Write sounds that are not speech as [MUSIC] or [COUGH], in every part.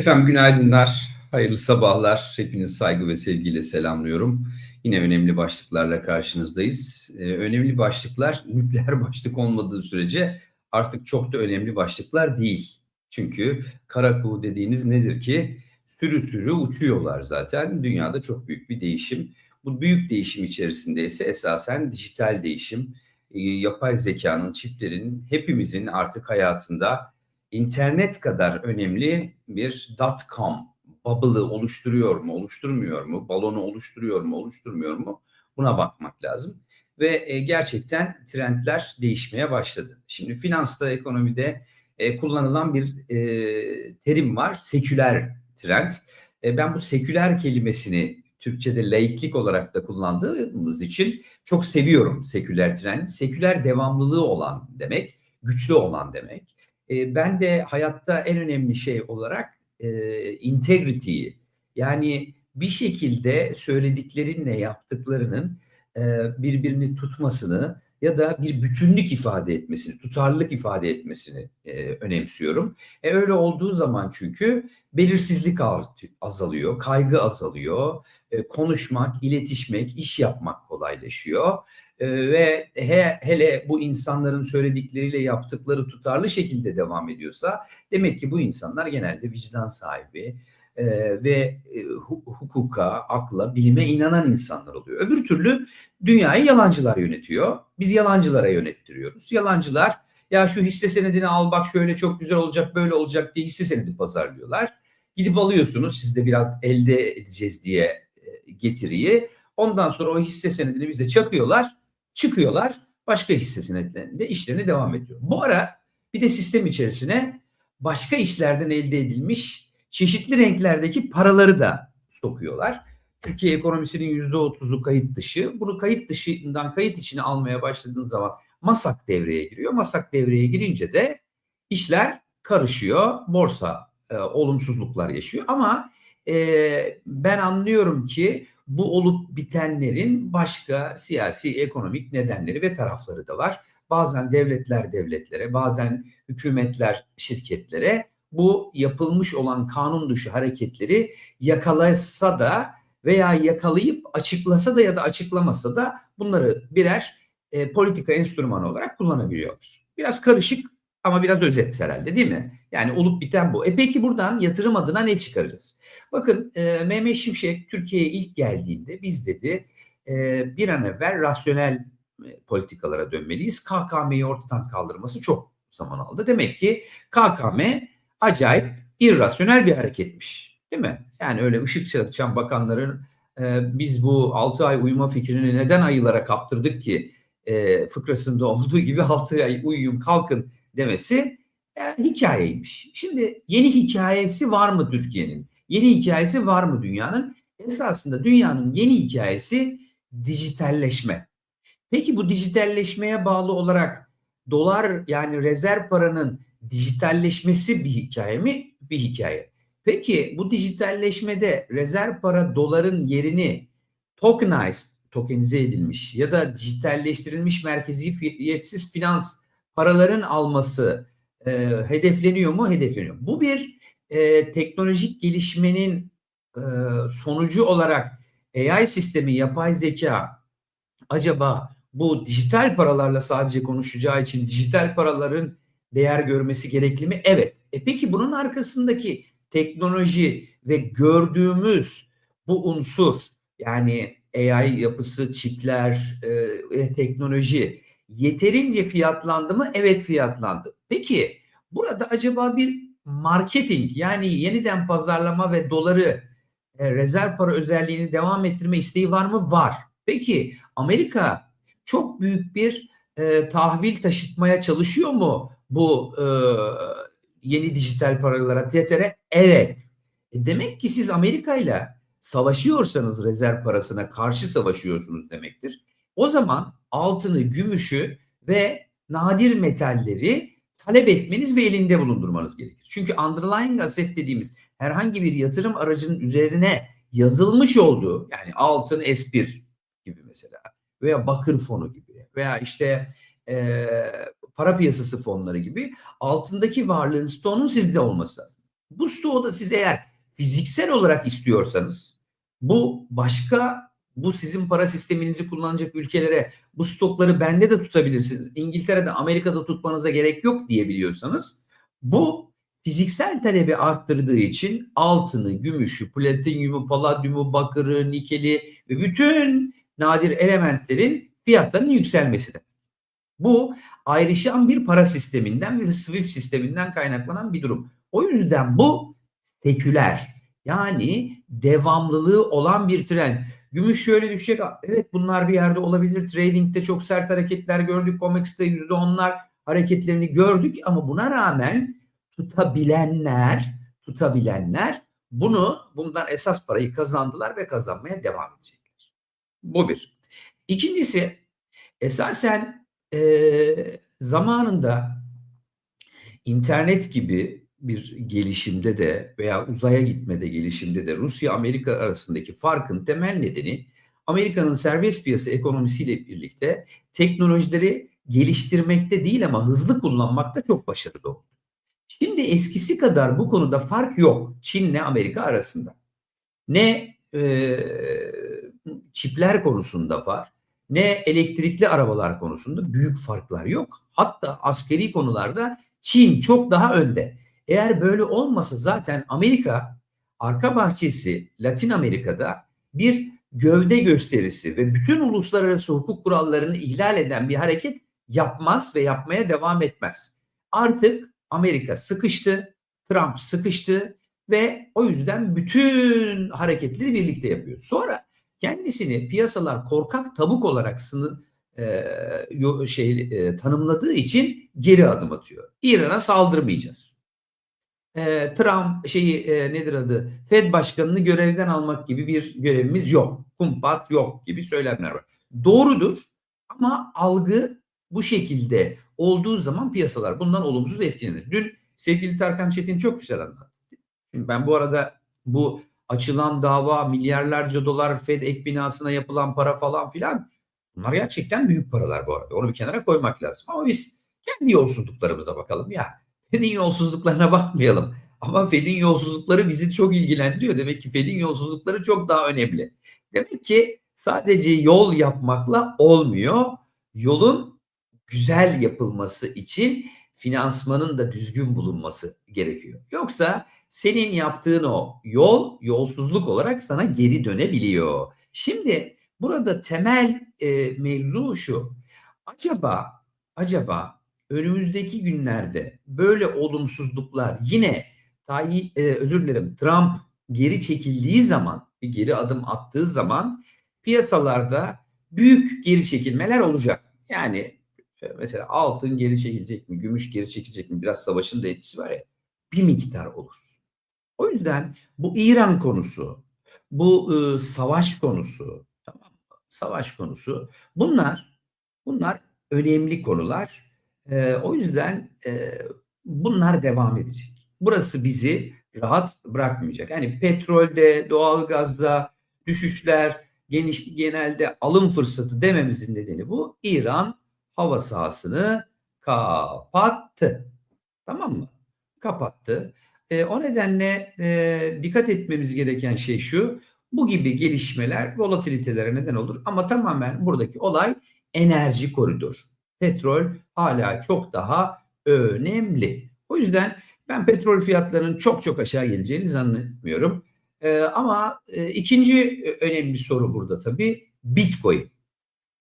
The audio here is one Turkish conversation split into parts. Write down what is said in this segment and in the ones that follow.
Efendim günaydınlar, hayırlı sabahlar. Hepinizi saygı ve sevgiyle selamlıyorum. Yine önemli başlıklarla karşınızdayız. Ee, önemli başlıklar [LAUGHS] nükleer başlık olmadığı sürece artık çok da önemli başlıklar değil. Çünkü kara kuğu dediğiniz nedir ki? Sürü sürü uçuyorlar zaten. Dünyada çok büyük bir değişim. Bu büyük değişim içerisinde ise esasen dijital değişim, e, yapay zekanın, çiplerin hepimizin artık hayatında internet kadar önemli bir dot com bubble'ı oluşturuyor mu, oluşturmuyor mu, balonu oluşturuyor mu, oluşturmuyor mu buna bakmak lazım. Ve e, gerçekten trendler değişmeye başladı. Şimdi finansta, ekonomide e, kullanılan bir e, terim var, seküler trend. E, ben bu seküler kelimesini Türkçe'de laiklik olarak da kullandığımız için çok seviyorum seküler trend. Seküler devamlılığı olan demek, güçlü olan demek. E, ben de hayatta en önemli şey olarak e, integrity'yi yani bir şekilde söylediklerinle yaptıklarının e, birbirini tutmasını ya da bir bütünlük ifade etmesini, tutarlılık ifade etmesini e, önemsiyorum. E, öyle olduğu zaman çünkü belirsizlik azalıyor, kaygı azalıyor, e, konuşmak, iletişmek, iş yapmak kolaylaşıyor. Ee, ve he, hele bu insanların söyledikleriyle yaptıkları tutarlı şekilde devam ediyorsa demek ki bu insanlar genelde vicdan sahibi e, ve e, hukuka, akla, bilime inanan insanlar oluyor. Öbür türlü dünyayı yalancılar yönetiyor. Biz yalancılara yönettiriyoruz. Yalancılar ya şu hisse senedini al bak şöyle çok güzel olacak böyle olacak diye hisse senedi pazarlıyorlar. Gidip alıyorsunuz siz de biraz elde edeceğiz diye e, getiriyi. Ondan sonra o hisse senedini bize çakıyorlar çıkıyorlar başka hisse senetlerinde işlerini devam ediyor. Bu ara bir de sistem içerisine başka işlerden elde edilmiş çeşitli renklerdeki paraları da sokuyorlar. Türkiye ekonomisinin yüzde otuzu kayıt dışı. Bunu kayıt dışından kayıt içine almaya başladığın zaman masak devreye giriyor. Masak devreye girince de işler karışıyor. Borsa e, olumsuzluklar yaşıyor. Ama e, ben anlıyorum ki bu olup bitenlerin başka siyasi, ekonomik nedenleri ve tarafları da var. Bazen devletler devletlere, bazen hükümetler şirketlere bu yapılmış olan kanun dışı hareketleri yakalasa da veya yakalayıp açıklasa da ya da açıklamasa da bunları birer e, politika enstrümanı olarak kullanabiliyorlar. Biraz karışık ama biraz özet herhalde değil mi? Yani olup biten bu. E peki buradan yatırım adına ne çıkaracağız? Bakın e, Mehmet Şimşek Türkiye'ye ilk geldiğinde biz dedi e, bir an evvel rasyonel e, politikalara dönmeliyiz. KKM'yi ortadan kaldırması çok zaman aldı. Demek ki KKM acayip irrasyonel bir hareketmiş. Değil mi? Yani öyle ışık çatışan bakanların e, biz bu 6 ay uyuma fikrini neden ayılara kaptırdık ki e, fıkrasında olduğu gibi 6 ay uyuyun kalkın demesi e, hikayeymiş. Şimdi yeni hikayesi var mı Türkiye'nin? Yeni hikayesi var mı dünyanın? Esasında dünyanın yeni hikayesi dijitalleşme. Peki bu dijitalleşmeye bağlı olarak dolar yani rezerv paranın dijitalleşmesi bir hikaye mi? Bir hikaye. Peki bu dijitalleşmede rezerv para doların yerini tokenized, tokenize edilmiş ya da dijitalleştirilmiş merkeziyetsiz finans paraların alması e, hedefleniyor mu? Hedefleniyor. Bu bir e, teknolojik gelişmenin e, sonucu olarak AI sistemi, yapay zeka acaba bu dijital paralarla sadece konuşacağı için dijital paraların değer görmesi gerekli mi? Evet. E peki bunun arkasındaki teknoloji ve gördüğümüz bu unsur yani AI yapısı, çipler, e, teknoloji yeterince fiyatlandı mı? Evet fiyatlandı. Peki burada acaba bir marketing yani yeniden pazarlama ve doları e, rezerv para özelliğini devam ettirme isteği var mı? Var. Peki Amerika çok büyük bir e, tahvil taşıtmaya çalışıyor mu bu e, yeni dijital paralara, TTR'e? Evet. E demek ki siz Amerika ile savaşıyorsanız rezerv parasına karşı savaşıyorsunuz demektir. O zaman altını, gümüşü ve nadir metalleri talep etmeniz ve elinde bulundurmanız gerekir. Çünkü underlying asset dediğimiz herhangi bir yatırım aracının üzerine yazılmış olduğu yani altın S1 gibi mesela veya bakır fonu gibi veya işte e, para piyasası fonları gibi altındaki varlığın stoğunun sizde olması lazım. Bu stoğu da siz eğer fiziksel olarak istiyorsanız bu başka bu sizin para sisteminizi kullanacak ülkelere bu stokları bende de tutabilirsiniz. İngiltere'de Amerika'da tutmanıza gerek yok diyebiliyorsanız bu fiziksel talebi arttırdığı için altını, gümüşü, platinyumu, paladyumu, bakırı, nikeli ve bütün nadir elementlerin fiyatlarının yükselmesi demek. Bu ayrışan bir para sisteminden ve SWIFT sisteminden kaynaklanan bir durum. O yüzden bu seküler yani devamlılığı olan bir trend. Gümüş şöyle düşecek. Evet bunlar bir yerde olabilir. Trading'de çok sert hareketler gördük. COMEX'te %10'lar hareketlerini gördük ama buna rağmen tutabilenler tutabilenler bunu bundan esas parayı kazandılar ve kazanmaya devam edecekler. Bu bir. İkincisi esasen e, zamanında internet gibi bir gelişimde de veya uzaya gitmede gelişimde de Rusya Amerika arasındaki farkın temel nedeni Amerika'nın serbest piyasa ekonomisiyle birlikte teknolojileri geliştirmekte değil ama hızlı kullanmakta çok başarılı oldu. Şimdi eskisi kadar bu konuda fark yok Çin'le Amerika arasında. Ne e, çipler konusunda var ne elektrikli arabalar konusunda büyük farklar yok. Hatta askeri konularda Çin çok daha önde. Eğer böyle olmasa zaten Amerika arka bahçesi Latin Amerika'da bir gövde gösterisi ve bütün uluslararası hukuk kurallarını ihlal eden bir hareket yapmaz ve yapmaya devam etmez. Artık Amerika sıkıştı, Trump sıkıştı ve o yüzden bütün hareketleri birlikte yapıyor. Sonra kendisini piyasalar korkak tavuk olarak sını e, şey e, tanımladığı için geri adım atıyor. İran'a saldırmayacağız. E, Trump şeyi e, nedir adı? Fed başkanını görevden almak gibi bir görevimiz yok. Kumpas yok gibi söylemler var. Doğrudur ama algı bu şekilde olduğu zaman piyasalar bundan olumsuz etkilenir. Dün sevgili Tarkan Çetin çok güzel anlattı. Ben bu arada bu açılan dava, milyarlarca dolar Fed ek binasına yapılan para falan filan bunlar gerçekten büyük paralar bu arada. Onu bir kenara koymak lazım. Ama biz kendi yolsuzluklarımıza bakalım ya. Fed'in yolsuzluklarına bakmayalım. Ama Fed'in yolsuzlukları bizi çok ilgilendiriyor. Demek ki Fed'in yolsuzlukları çok daha önemli. Demek ki sadece yol yapmakla olmuyor. Yolun güzel yapılması için finansmanın da düzgün bulunması gerekiyor. Yoksa senin yaptığın o yol yolsuzluk olarak sana geri dönebiliyor. Şimdi burada temel e, mevzu şu. Acaba acaba önümüzdeki günlerde böyle olumsuzluklar yine tayi, e, özür dilerim Trump geri çekildiği zaman bir geri adım attığı zaman piyasalarda büyük geri çekilmeler olacak. Yani e, mesela altın geri çekilecek mi, gümüş geri çekilecek mi? Biraz savaşın da etkisi var ya. Bir miktar olur. O yüzden bu İran konusu, bu e, savaş konusu, tamam? Savaş konusu bunlar bunlar önemli konular. E, o yüzden e, bunlar devam edecek. Burası bizi rahat bırakmayacak. Yani petrolde, doğalgazda düşüşler, geniş genelde alım fırsatı dememizin nedeni bu. İran hava sahasını kapattı. Tamam mı? Kapattı. E, o nedenle e, dikkat etmemiz gereken şey şu. Bu gibi gelişmeler volatilitelere neden olur. Ama tamamen buradaki olay enerji koridoru. Petrol hala çok daha önemli. O yüzden ben petrol fiyatlarının çok çok aşağı geleceğini zannetmiyorum. E, ama e, ikinci önemli soru burada tabii Bitcoin.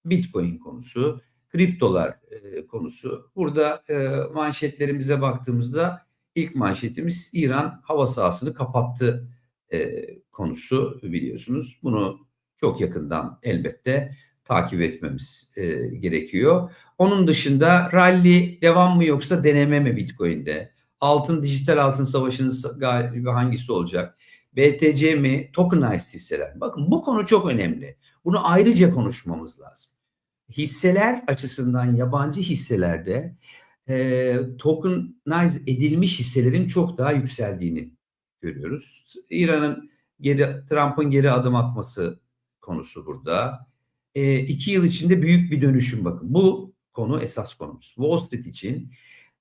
Bitcoin konusu, kriptolar e, konusu. Burada e, manşetlerimize baktığımızda İlk manşetimiz İran hava sahasını kapattı e, konusu biliyorsunuz. Bunu çok yakından elbette takip etmemiz e, gerekiyor. Onun dışında rally devam mı yoksa deneme mi Bitcoin'de? Altın dijital altın savaşının galibi hangisi olacak? BTC mi? Tokenized hisseler. Bakın bu konu çok önemli. Bunu ayrıca konuşmamız lazım. Hisseler açısından yabancı hisselerde e, tokenize edilmiş hisselerin çok daha yükseldiğini görüyoruz. İran'ın geri Trump'ın geri adım atması konusu burada. E, iki yıl içinde büyük bir dönüşüm bakın. Bu konu esas konumuz. Wall Street için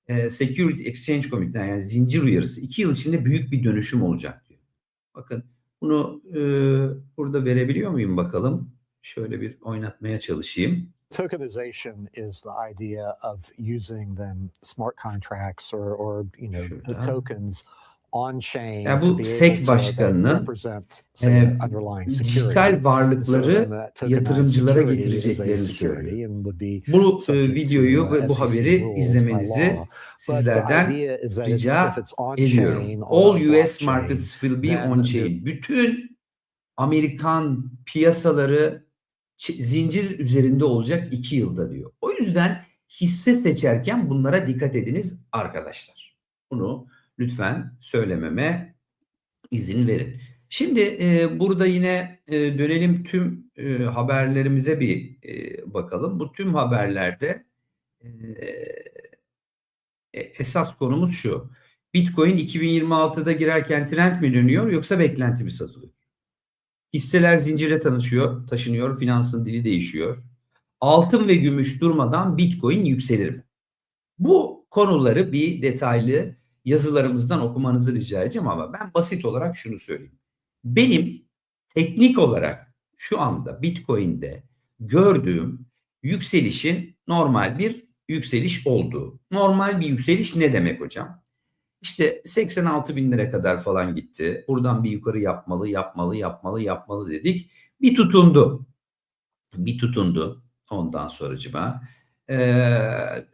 e, Security Exchange Committee'den yani zincir uyarısı 2 yıl içinde büyük bir dönüşüm olacak diyor. Bakın bunu e, burada verebiliyor muyum bakalım? Şöyle bir oynatmaya çalışayım. tokenization is the idea of using them smart contracts or, or you know the tokens on chain Ya to bu SEC başkanının, e, dijital varlıkları yatırımcılara getireceklerini söylüyor. Bu e, subject to, videoyu uh, ve bu haberi izlemenizi sizlerden rica ediyorum. All US markets will be on chain. Bütün Amerikan piyasaları zincir üzerinde olacak iki yılda diyor. O yüzden hisse seçerken bunlara dikkat ediniz arkadaşlar. Bunu lütfen söylememe izin verin. Şimdi e, burada yine e, dönelim tüm e, haberlerimize bir e, bakalım. Bu tüm haberlerde e, e, esas konumuz şu. Bitcoin 2026'da girerken trend mi dönüyor yoksa beklenti mi satılıyor? Hisseler zincire tanışıyor, taşınıyor, finansın dili değişiyor. Altın ve gümüş durmadan Bitcoin yükselir mi? Bu konuları bir detaylı yazılarımızdan okumanızı rica edeceğim ama ben basit olarak şunu söyleyeyim. Benim teknik olarak şu anda Bitcoin'de gördüğüm yükselişin normal bir yükseliş olduğu. Normal bir yükseliş ne demek hocam? İşte 86 bin lira kadar falan gitti. Buradan bir yukarı yapmalı, yapmalı, yapmalı, yapmalı dedik. Bir tutundu. Bir tutundu ondan sonracıma. Ee,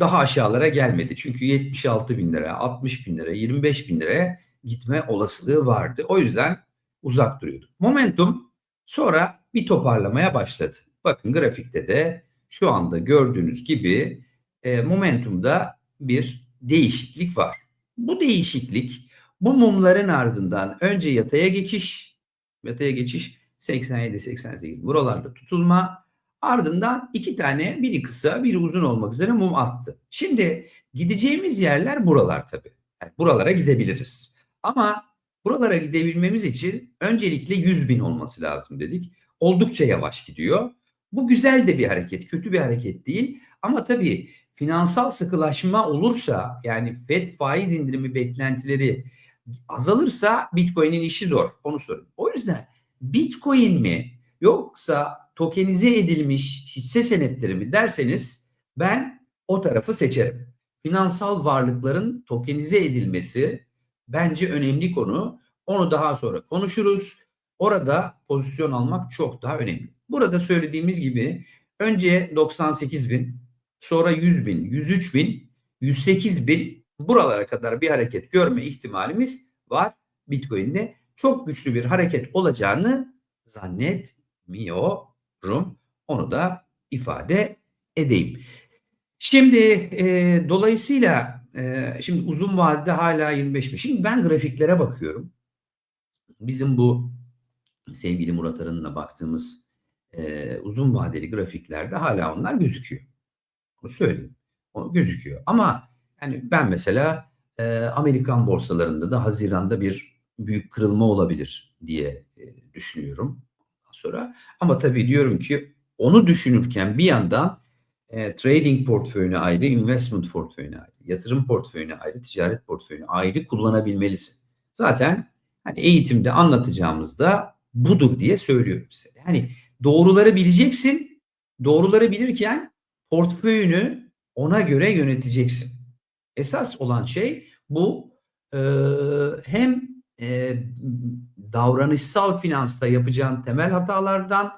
daha aşağılara gelmedi. Çünkü 76 bin lira, 60 bin lira, 25 bin liraya gitme olasılığı vardı. O yüzden uzak duruyordu. Momentum sonra bir toparlamaya başladı. Bakın grafikte de şu anda gördüğünüz gibi e, momentumda bir değişiklik var. Bu değişiklik bu mumların ardından önce yataya geçiş, yataya geçiş 87-88 buralarda tutulma ardından iki tane biri kısa biri uzun olmak üzere mum attı. Şimdi gideceğimiz yerler buralar tabii. Yani buralara gidebiliriz. Ama buralara gidebilmemiz için öncelikle 100 bin olması lazım dedik. Oldukça yavaş gidiyor. Bu güzel de bir hareket, kötü bir hareket değil. Ama tabii finansal sıkılaşma olursa yani Fed faiz indirimi beklentileri azalırsa Bitcoin'in işi zor. Onu sorayım. O yüzden Bitcoin mi yoksa tokenize edilmiş hisse senetleri mi derseniz ben o tarafı seçerim. Finansal varlıkların tokenize edilmesi bence önemli konu. Onu daha sonra konuşuruz. Orada pozisyon almak çok daha önemli. Burada söylediğimiz gibi önce 98 bin, sonra 100 bin, 103 bin, 108 bin buralara kadar bir hareket görme ihtimalimiz var. Bitcoin'de çok güçlü bir hareket olacağını zannetmiyorum. Onu da ifade edeyim. Şimdi e, dolayısıyla e, şimdi uzun vadede hala 25 bin. Şimdi ben grafiklere bakıyorum. Bizim bu sevgili Murat Arın'la baktığımız e, uzun vadeli grafiklerde hala onlar gözüküyor. Onu söyleyeyim. O gözüküyor. Ama yani ben mesela e, Amerikan borsalarında da Haziran'da bir büyük kırılma olabilir diye e, düşünüyorum. Sonra ama tabii diyorum ki onu düşünürken bir yandan e, trading portföyüne ayrı, investment portföyüne ayrı, yatırım portföyüne ayrı, ticaret portföyüne ayrı kullanabilmelisin. Zaten hani eğitimde anlatacağımızda budur diye söylüyorum size. Yani doğruları bileceksin. Doğruları bilirken portföyünü ona göre yöneteceksin. Esas olan şey bu e, hem e, davranışsal finansta yapacağın temel hatalardan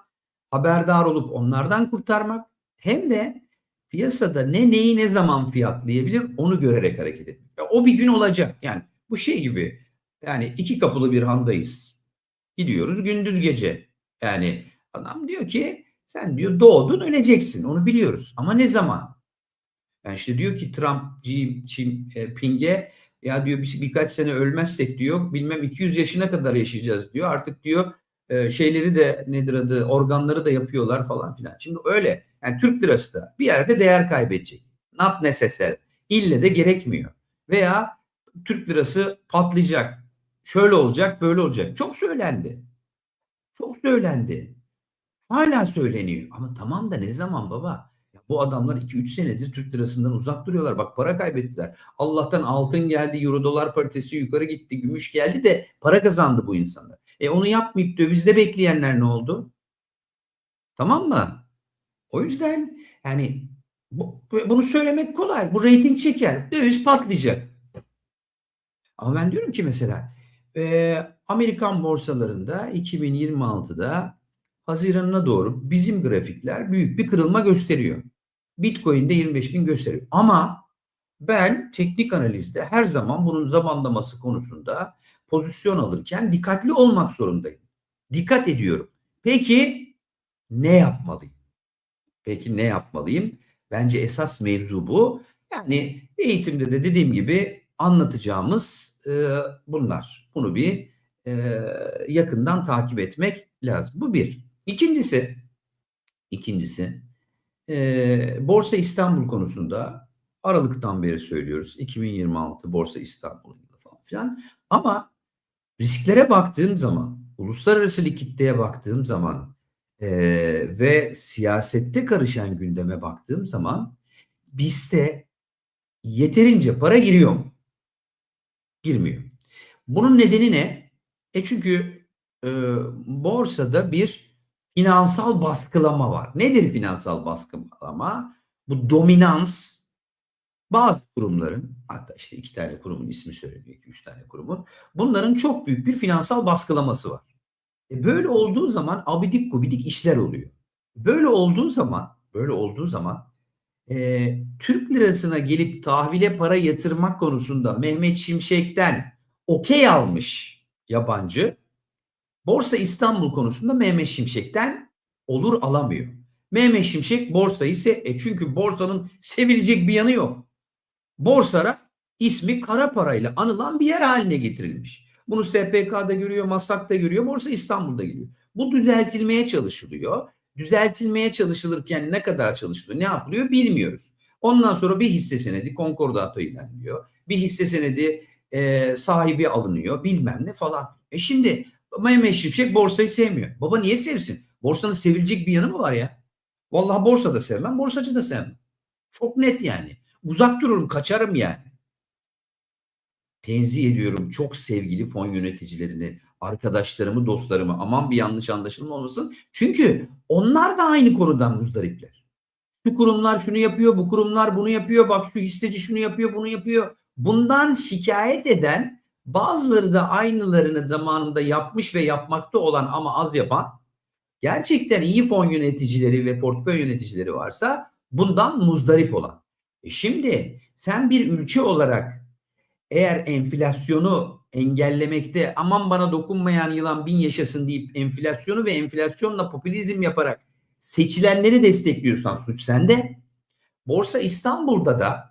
haberdar olup onlardan kurtarmak hem de piyasada ne neyi ne zaman fiyatlayabilir onu görerek hareket etmek. O bir gün olacak. Yani bu şey gibi yani iki kapılı bir handayız. Gidiyoruz gündüz gece. Yani adam diyor ki sen diyor doğdun öleceksin onu biliyoruz. Ama ne zaman? Yani işte diyor ki Trump, Xi Jinping'e ya diyor bir, birkaç sene ölmezsek diyor bilmem 200 yaşına kadar yaşayacağız diyor. Artık diyor e, şeyleri de nedir adı organları da yapıyorlar falan filan. Şimdi öyle yani Türk lirası da bir yerde değer kaybedecek. Not necessary. İlle de gerekmiyor. Veya Türk lirası patlayacak. Şöyle olacak böyle olacak. Çok söylendi. Çok söylendi. Hala söyleniyor. Ama tamam da ne zaman baba? Bu adamlar 2-3 senedir Türk lirasından uzak duruyorlar. Bak para kaybettiler. Allah'tan altın geldi, euro dolar paritesi yukarı gitti, gümüş geldi de para kazandı bu insanlar. E onu yapmayıp dövizde bekleyenler ne oldu? Tamam mı? O yüzden yani bu, bunu söylemek kolay. Bu reyting çeker. Döviz patlayacak. Ama ben diyorum ki mesela e, Amerikan borsalarında 2026'da Haziran'a doğru bizim grafikler büyük bir kırılma gösteriyor. Bitcoin'de 25 bin gösteriyor. Ama ben teknik analizde her zaman bunun zamanlaması konusunda pozisyon alırken dikkatli olmak zorundayım. Dikkat ediyorum. Peki ne yapmalıyım? Peki ne yapmalıyım? Bence esas mevzu bu. Yani eğitimde de dediğim gibi anlatacağımız e, bunlar. Bunu bir e, yakından takip etmek lazım. Bu bir. İkincisi, ikincisi e, Borsa İstanbul konusunda Aralık'tan beri söylüyoruz. 2026 Borsa İstanbul falan filan. Ama risklere baktığım zaman, uluslararası likiditeye baktığım zaman e, ve siyasette karışan gündeme baktığım zaman bizde yeterince para giriyor mu? Girmiyor. Bunun nedeni ne? E çünkü e, borsada bir finansal baskılama var. Nedir finansal baskılama? Bu dominans bazı kurumların hatta işte iki tane kurumun ismi söyleniyor ki üç tane kurumun bunların çok büyük bir finansal baskılaması var. E böyle olduğu zaman abidik gubidik işler oluyor. Böyle olduğu zaman böyle olduğu zaman e, Türk lirasına gelip tahvile para yatırmak konusunda Mehmet Şimşek'ten okey almış yabancı Borsa İstanbul konusunda Mehmet Şimşek'ten olur alamıyor. Mehmet Şimşek borsa ise e çünkü borsanın sevilecek bir yanı yok. Borsara ismi kara parayla anılan bir yer haline getirilmiş. Bunu SPK'da görüyor, Maslak'ta görüyor, Borsa İstanbul'da görüyor. Bu düzeltilmeye çalışılıyor. Düzeltilmeye çalışılırken ne kadar çalışılıyor, ne yapılıyor bilmiyoruz. Ondan sonra bir hisse senedi konkordato ilerliyor. Bir hisse senedi e, sahibi alınıyor bilmem ne falan. E şimdi Mehmet Şimşek borsayı sevmiyor. Baba niye sevsin? Borsanın sevilecek bir yanı mı var ya? Vallahi borsa da sevmem, borsacı da sevmem. Çok net yani. Uzak dururum, kaçarım yani. Tenzih ediyorum çok sevgili fon yöneticilerini, arkadaşlarımı, dostlarımı. Aman bir yanlış anlaşılma olmasın. Çünkü onlar da aynı konudan muzdaripler. Şu kurumlar şunu yapıyor, bu kurumlar bunu yapıyor. Bak şu hisseci şunu yapıyor, bunu yapıyor. Bundan şikayet eden bazıları da aynılarını zamanında yapmış ve yapmakta olan ama az yapan gerçekten iyi fon yöneticileri ve portföy yöneticileri varsa bundan muzdarip olan. E şimdi sen bir ülke olarak eğer enflasyonu engellemekte aman bana dokunmayan yılan bin yaşasın deyip enflasyonu ve enflasyonla popülizm yaparak seçilenleri destekliyorsan suç sende. Borsa İstanbul'da da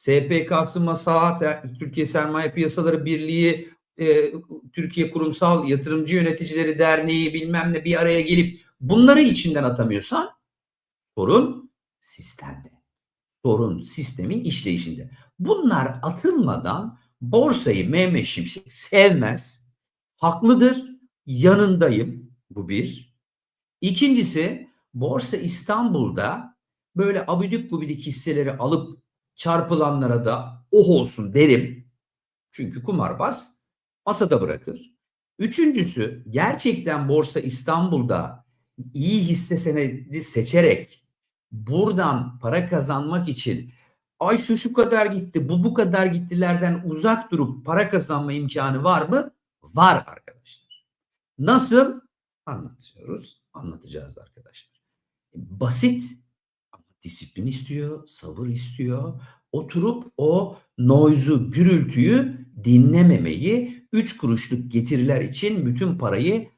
SPK'sı Masahat, Türkiye Sermaye Piyasaları Birliği, e, Türkiye Kurumsal Yatırımcı Yöneticileri Derneği bilmem ne bir araya gelip bunları içinden atamıyorsan sorun sistemde. Sorun sistemin işleyişinde. Bunlar atılmadan borsayı Mehmet Şimşek sevmez. Haklıdır. Yanındayım. Bu bir. İkincisi Borsa İstanbul'da böyle abidik gubidik hisseleri alıp çarpılanlara da oh olsun derim. Çünkü kumarbaz masada bırakır. Üçüncüsü gerçekten Borsa İstanbul'da iyi hisse senedi seçerek buradan para kazanmak için ay şu şu kadar gitti bu bu kadar gittilerden uzak durup para kazanma imkanı var mı? Var arkadaşlar. Nasıl? Anlatıyoruz. Anlatacağız arkadaşlar. Basit disiplin istiyor, sabır istiyor. Oturup o noise'u, gürültüyü dinlememeyi, üç kuruşluk getiriler için bütün parayı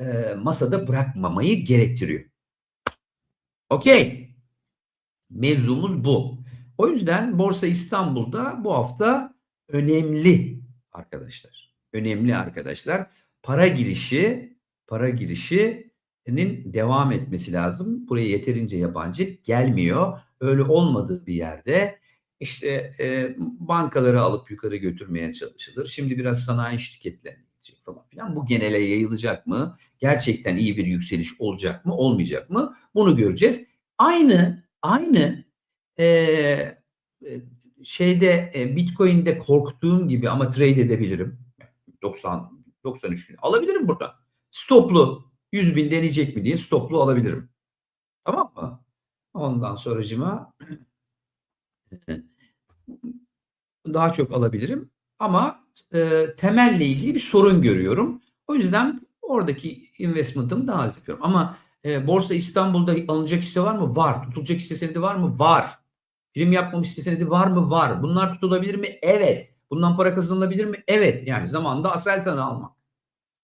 e, masada bırakmamayı gerektiriyor. Okey. Mevzumuz bu. O yüzden Borsa İstanbul'da bu hafta önemli arkadaşlar. Önemli arkadaşlar. Para girişi, para girişinin devam etmesi lazım. Buraya yeterince yabancı gelmiyor. Öyle olmadığı bir yerde işte e, bankaları alıp yukarı götürmeye çalışılır. Şimdi biraz sanayi şirketlerine gidecek falan filan. Bu genele yayılacak mı? Gerçekten iyi bir yükseliş olacak mı? Olmayacak mı? Bunu göreceğiz. Aynı aynı e, e, şeyde e, Bitcoin'de korktuğum gibi ama trade edebilirim. 90 93 gün alabilirim burada. Stoplu 100 bin deneyecek mi diye stoplu alabilirim. Tamam mı? Ondan sonracıma daha çok alabilirim ama e, temelle ilgili bir sorun görüyorum. O yüzden oradaki investment'ımı daha az yapıyorum. Ama e, Borsa İstanbul'da alınacak hisse var mı? Var. Tutulacak hisse senedi var mı? Var. Prim yapmamış hisse senedi var mı? Var. Bunlar tutulabilir mi? Evet. Bundan para kazanılabilir mi? Evet. Yani zamanında Aselsan'ı almak.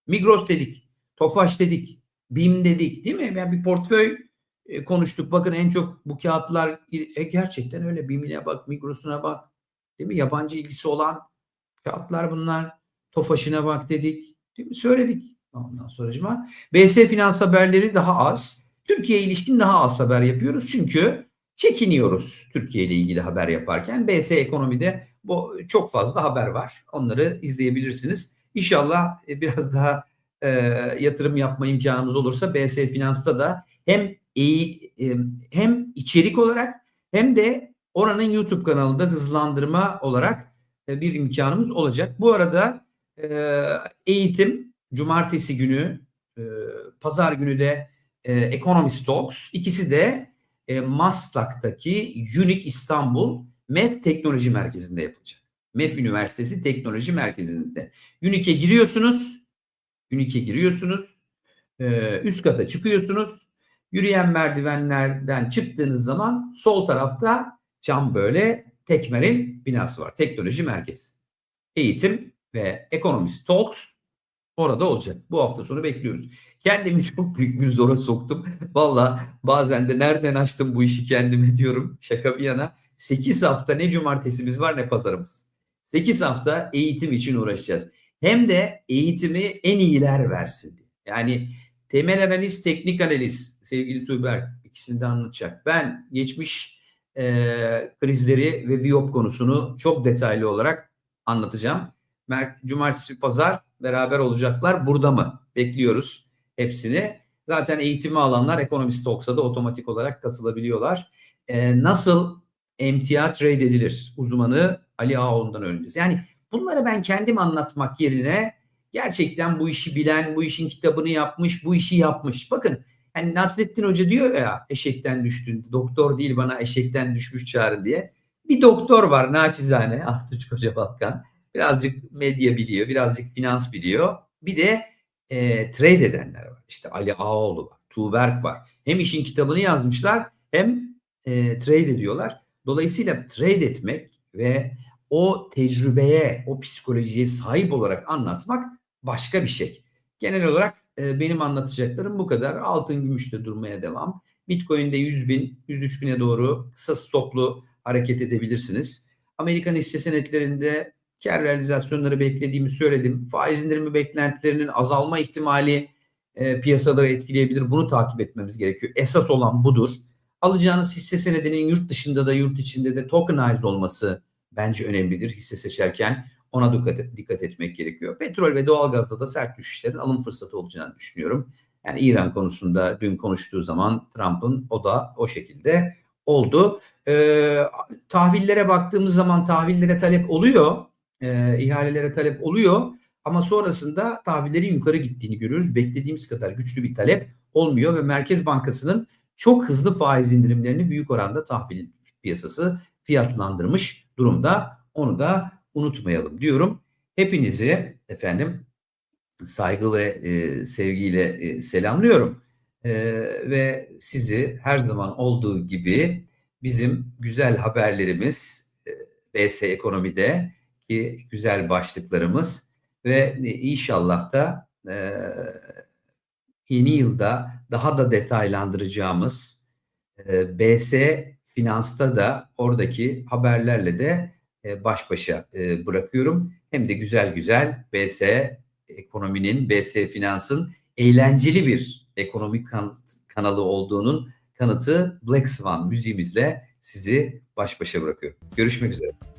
Migros dedik. Tofaş dedik. BİM dedik. Değil mi? Yani bir portföy e, konuştuk. Bakın en çok bu kağıtlar e, gerçekten öyle. BİM'ine bak, Migros'una bak. Değil mi? Yabancı ilgisi olan kağıtlar bunlar. Tofaş'ına bak dedik. Değil mi? Söyledik. Ondan sonracıma. BS Finans haberleri daha az. Türkiye ilişkin daha az haber yapıyoruz. Çünkü çekiniyoruz Türkiye ile ilgili haber yaparken. BS Ekonomi'de bu çok fazla haber var. Onları izleyebilirsiniz. İnşallah e, biraz daha e, yatırım yapma imkanımız olursa BS Finans'ta da hem iyi e, hem içerik olarak hem de oranın YouTube kanalında hızlandırma olarak e, bir imkanımız olacak. Bu arada e, eğitim cumartesi günü, e, pazar günü de e, Economist Talks. İkisi de e, Maslak'taki Unique İstanbul MEF Teknoloji Merkezi'nde yapılacak. MEF Üniversitesi Teknoloji Merkezi'nde. Unique'e giriyorsunuz. Unique'e giriyorsunuz. E, üst kata çıkıyorsunuz. Yürüyen merdivenlerden çıktığınız zaman sol tarafta cam böyle Tekmer'in binası var. Teknoloji Merkezi. Eğitim ve Economist Talks orada olacak. Bu hafta sonu bekliyoruz. Kendimi [LAUGHS] çok büyük bir zora soktum. Valla bazen de nereden açtım bu işi kendime diyorum. Şaka bir yana. 8 hafta ne cumartesimiz var ne pazarımız. 8 hafta eğitim için uğraşacağız. Hem de eğitimi en iyiler versin. diye. Yani temel analiz, teknik analiz sevgili Tuğber ikisini de anlatacak. Ben geçmiş e, krizleri ve Viyop konusunu çok detaylı olarak anlatacağım. Cumartesi, pazar beraber olacaklar. Burada mı? Bekliyoruz hepsini. Zaten eğitimi alanlar Economist Talks'a da otomatik olarak katılabiliyorlar. Ee, nasıl emtia trade edilir? Uzmanı Ali Ağoğlu'ndan öğreneceğiz. Yani bunları ben kendim anlatmak yerine gerçekten bu işi bilen, bu işin kitabını yapmış, bu işi yapmış. Bakın hani Nasrettin Hoca diyor ya eşekten düştün. Doktor değil bana eşekten düşmüş çağırın diye. Bir doktor var naçizane Ahtuç Koca Balkan birazcık medya biliyor, birazcık finans biliyor. Bir de e, trade edenler var. İşte Ali Ağoğlu var, Tuğberk var. Hem işin kitabını yazmışlar hem e, trade ediyorlar. Dolayısıyla trade etmek ve o tecrübeye, o psikolojiye sahip olarak anlatmak başka bir şey. Genel olarak e, benim anlatacaklarım bu kadar. Altın gümüşte durmaya devam. Bitcoin'de 100 bin, 103 bine doğru kısa stoplu hareket edebilirsiniz. Amerikan hisse senetlerinde kar realizasyonları beklediğimi söyledim. Faiz indirimi beklentilerinin azalma ihtimali e, piyasaları etkileyebilir. Bunu takip etmemiz gerekiyor. Esas olan budur. Alacağınız hisse senedinin yurt dışında da yurt içinde de tokenize olması bence önemlidir. Hisse seçerken ona dikkat, dikkat etmek gerekiyor. Petrol ve doğalgazda da sert düşüşlerin alım fırsatı olacağını düşünüyorum. Yani İran konusunda dün konuştuğu zaman Trump'ın o da o şekilde oldu. Ee, tahvillere baktığımız zaman tahvillere talep oluyor e, ihalelere talep oluyor. Ama sonrasında tahvillerin yukarı gittiğini görüyoruz. Beklediğimiz kadar güçlü bir talep olmuyor ve Merkez Bankası'nın çok hızlı faiz indirimlerini büyük oranda tahvil piyasası fiyatlandırmış durumda. Onu da unutmayalım diyorum. Hepinizi efendim saygı ve e, sevgiyle e, selamlıyorum. E, ve sizi her zaman olduğu gibi bizim güzel haberlerimiz e, BS Ekonomi'de ki güzel başlıklarımız ve inşallah da e, yeni yılda daha da detaylandıracağımız e, BS Finans'ta da oradaki haberlerle de e, baş başa e, bırakıyorum. Hem de güzel güzel BS ekonominin, BS Finans'ın eğlenceli bir ekonomik kan kanalı olduğunun kanıtı Black Swan müziğimizle sizi baş başa bırakıyorum. Görüşmek üzere.